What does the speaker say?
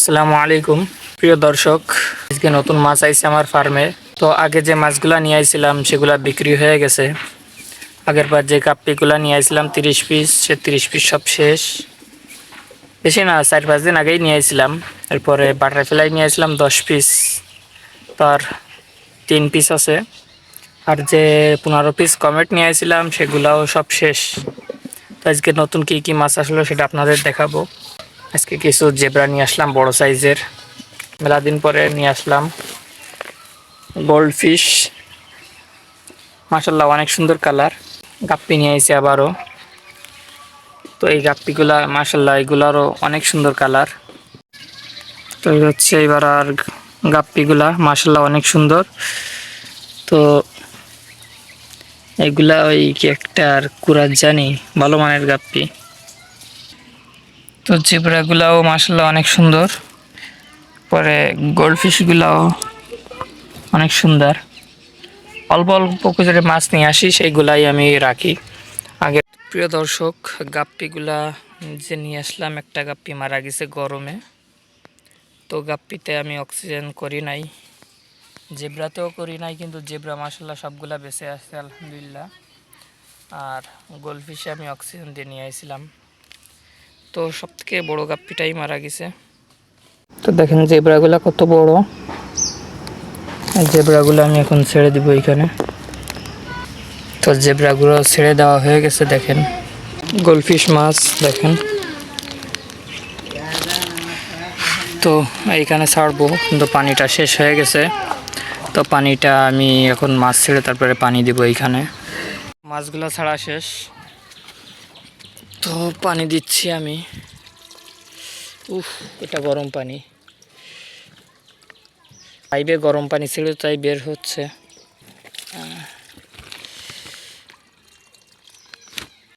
আসসালামু আলাইকুম। প্রিয় দর্শক, আজকে নতুন মাছ আইছে আমার ফার্মে। তো আগে যে মাছগুলা নিয়ে আইছিলাম, সেগুলা বিক্রি হয়ে গেছে। আগের বার যে কাপ্পিগুলা নিয়ে আইছিলাম, তিরিশ পিস সে তিরিশ পিস সব শেষ। বেশি না, চার পাঁচ দিন আগেই নিয়ে আইছিলাম। এরপরে বাটারফ্লাই নিয়ে আইছিলাম, দশ পিস। তার তিন পিস আছে। আর যে পনেরো পিস কমেট নিয়ে আইছিলাম, সেগুলাও সব শেষ। তো আজকে নতুন কি কি মাছ আসলো, সেটা আপনাদের দেখাবো। আজকে কিছু জেব্রা নিয়ে আসলাম, বড় সাইজের। মেলা দিন পরে নিয়ে আসলাম। Gold fish. মাসাল্লাহ অনেক সুন্দর কালার। গাপ্পি নিয়ে আইছে আবারও। তো এই গাপ্পিগুলা মাসাল্লাহ এগুলারও অনেক সুন্দর কালার। তো এই হচ্ছে এবার আর গাপ্পিগুলা মাসাল্লাহ অনেক সুন্দর। তো এগুলা ওই কি একটা আর কুরাত জানি ভালো মানের গাপ্পি। তো জেব্রাগুলাও মাসাল্লাহ অনেক সুন্দর। পরে গোল্ডফিশগুলাও অনেক সুন্দর। অল্প অল্প করে মাছ নিয়ে আসি, সেইগুলাই আমি রাখি। আগে প্রিয় দর্শক, গাপ্পিগুলা যে নিয়ে আসলাম, একটা গাপ্পি মারা গেছে গরমে। তো গাপ্পিতে আমি অক্সিজেন করি নাই। জেব্রাতেও করি নাই, কিন্তু জেব্রা মাসাল্লাহ সবগুলা বেঁচে আছে, আলহামদুলিল্লাহ। আর গোল্ডফিশে আমি অক্সিজেন দিয়ে নিয়ে আসছিলাম। তো সব থেকে বড়ো গাপ্পিটাই মারা গেছে। তো দেখেন জেব্রাগুলা কত বড়। জেব্রাগুলো আমি এখন ছেড়ে দিব এখানে তো জেব্রাগুলো ছেড়ে দেওয়া হয়ে গেছে, দেখেন। গোলফিশ মাছ, দেখেন। তো এইখানে ছাড়বো, কিন্তু পানিটা শেষ হয়ে গেছে। তো পানিটা আমি এখন মাছ ছেড়ে তারপরে পানি দিব এইখানে। মাছগুলো ছাড়া শেষ। তো পানি দিচ্ছি আমি। উফ, এটা গরম পানি। পাইবে গরম পানি ছেড়ে তাই বের হচ্ছে।